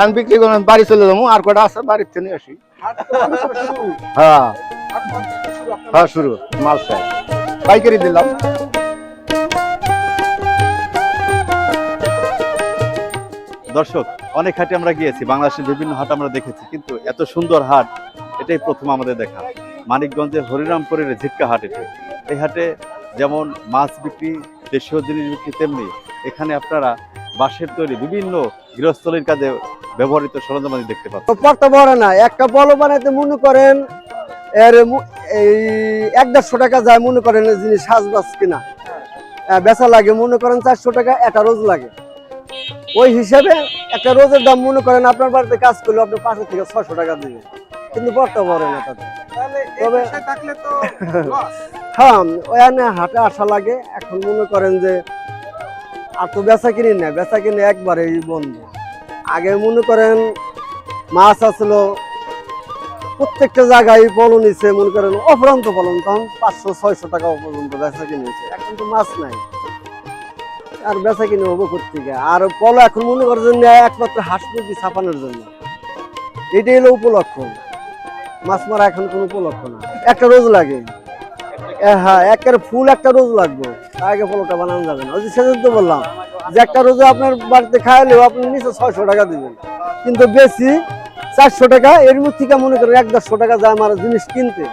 আমি বিক্রি করে বাড়ি চলে যাব, আর কটা আছে বাড়ির থেকে আসি। হ্যাঁ। হ্যাঁ শুরু, মাল চাই। পাইকারি দিলাম। দর্শক, অনেক হাটে আমরা গিয়েছি, বাংলাদেশের বিভিন্ন হাট আমরা দেখেছি, কিন্তু এত সুন্দর হাট, এটাই প্রথম আমাদের দেখা। মানিকগঞ্জের হরিরামপুরের ঝিটকা হাট এটি। এই হাটে যেমন মাছ বিক্রি, দেশীয় জিনিস বিক্রি, তেমনি এখানে আপনারা বাঁশের তৈরি, বিভিন্ন গৃহস্থলীর কাজে ব্যবহৃত সরঞ্জামাদি দেখতে পাচ্ছেন পড়তে পারে না। একটা বল বানাইতে মনে করেন এর এই এক দেড়শো টাকা যায় মনে করেন এই জিনিস সাজবাজ কিনা। বেচা লাগে মনে করেন চারশো টাকা একটা রোজ লাগে। ওই হিসাবে একটা রোজের দাম মনে করেন আপনার বাড়িতে কাজ করলে আপনি পাঁচশো থেকে ছশো টাকা দিবেন। কিন্তু পড়তে পারে না তাহলে তবে- হ্যাঁ ওখানে হাটে আসা লাগে। এখন মনে করেন যে আর তো বেচা কিনি না বেচা কিনে একবারেই বন্ধ। আগে মনে করেন মাছ আসলো প্রত্যেকটা জায়গায় ফলন নিছে মনে করেন অফুরন্ত ফলন তখন পাঁচশো, ছয়শো টাকা পর্যন্ত বেচা কিনেছে এখন তো মাছ নাই। আর বেচা কিনে হব কোথেকে আর পলো এখন মনে করেন যে একমাত্র হাঁস মুরগি ছাপানোর জন্য। এটাই হলো উপলক্ষ। মাছ মারা এখন কোনো উপলক্ষ না। একটা রোজ লাগে। এ হ্যাঁ একের ফুল একটা রোজ লাগবে। তার আগে ফলটা বানানো যাবে না। ওই যে সেদিন তো বললাম। যে একটা রোজে আপনার বাড়িতে খাওয়ালেও আপনি নিচে ছয়শো টাকা দিবেন। কিন্তু বেশি চারশো টাকা, এর থেকে মনে করেন এক দেড়শো টাকা যায় আমার জিনিস কিনতে।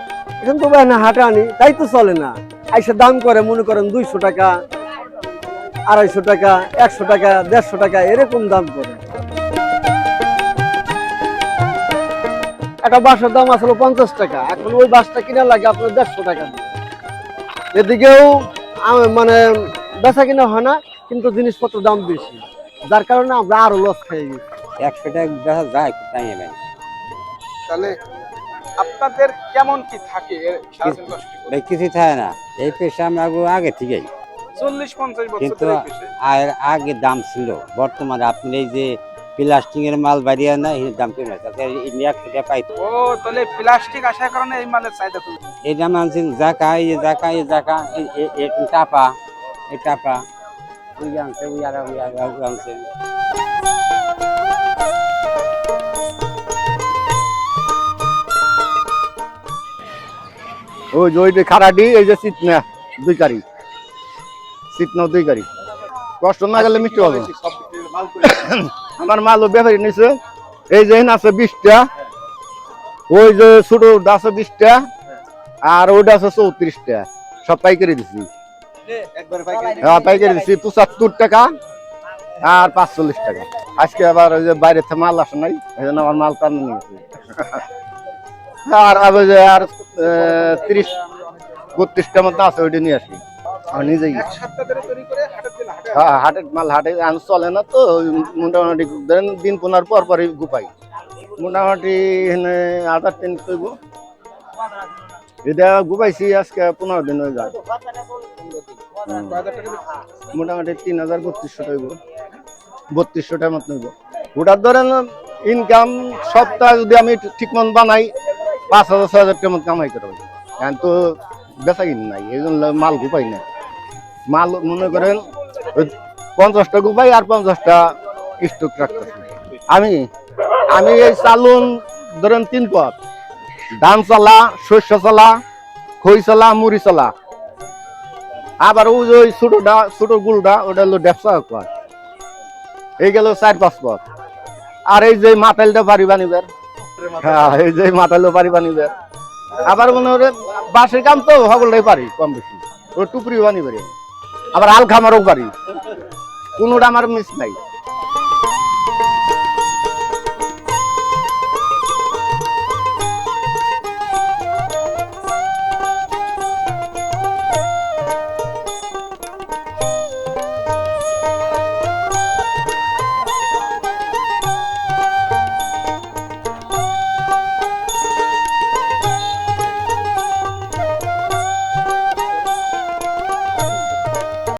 এখন তো না হাটে আনি তাই তো চলে না। আইসা দাম করে মনে করেন দুইশো টাকা, আড়াইশো টাকা, একশো টাকা, দেড়শো টাকা, এরকম দাম করে। একটা বাসের দাম আসলে পঞ্চাশ টাকা। এখন ওই বাসটা কিনা লাগে আপনার দেড়শো টাকা। এদিকেও মানে বেচা কিনা হয় না কিন্তু জিনিসপত্র দাম বেশি। যার কারণে আমরা আরও লস খেয়ে গেছি। একশো টাকা দেখা যায় টাইমে তাহলে আপনাদের কেমন কি থাকে এর? ভাই কিছু থাকে না। এই পেশা আমরা আগে- আগে থেকেই। চল্লিশ পঞ্চাশ বছর কিন্তু। আর আগে দাম ছিল। বর্তমানে আপনি এই যে প্লাস্টিকের মাল বাড়িয়ে না এর দাম কমে তাতে একশো টাকা ও তাহলে প্লাস্টিক আসার কারণে এই মালের চাহিদা খুব এই দাম আনছেন জাকা এই যে জাকা এই জাকা এই- এই- এই টাপা এই টাপা। ওই আনছে ওই আর ওই যে ওই খারাডি এই যে চিতনা দুই কারি চিতনা দুই কারি কষ্ট না গেলে মিষ্টি হবে বিক্রির মাল আমার নিছে। এই যে আছে বিশটা, ওই যে ছোট আছে বিশটা, আর ওইটা আছে চৌত্রিশটা। সব পাইকারি দিছি। পাইকারি হ্যাঁ দিছি। পঁচাত্তর টাকা আর পাঁচচল্লিশ টাকা। আজকে আবার ওই যে বাইরে থেকে মাল আসে নাই এই জন্য আমার মাল টান নিয়ে আর আবার যে আর তিরিশ বত্রিশটার মতো আছে ওইটা নিয়ে আসি। আমি নিজেই এক সপ্তাহ ধরে তৈরি করে হাটের দিন হাটে হ্যাঁ হাটের মাল হাটে আন চলে না তো মোটামুটি ধরেন দিন পনেরো পর পরই গুপাই। মোটামুটি এখানে আধার করব এটা গুপাইছি আজকে পনেরো দিন হয়ে যায়। টাকা? মোটামুটি তিন হাজার বত্রিশশো টাইব বত্রিশশো টাকার মতো নেব ওটার ধরেন ইনকাম সপ্তাহে যদি আমি ঠিক মন বানাই পাঁচ হাজার ছয় হাজার মতো কামাই করতে পারি এখন তো বেচা কিন নাই এই জন্য মাল গুপাই না মাল মনে করেন পঞ্চাশটা গুপাই আর পঞ্চাশটা স্টক রাখতেছি। আমি আমি এই চালুন ধরেন তিন পথ ধান চালা, শস্য চালা, খই চালা, মুড়ি চালা। আবার ওই যে ওই ছোটটা, ছোট গুলটা, ওটা হলো ব্যবসা কয় এই গেল চার, পাঁচ পথ। আর এই যে মাতাইলটা পারি বানিবার। হ্যাঁ এই যে মাতাইলও পারি বানিবার। আবার মনে করে বাসের কাম তো সকলটাই পারি কম বেশি। ও টুকরি বানি পারি আবার আল খামারও পারি কোনোটা আমার মিস নাই।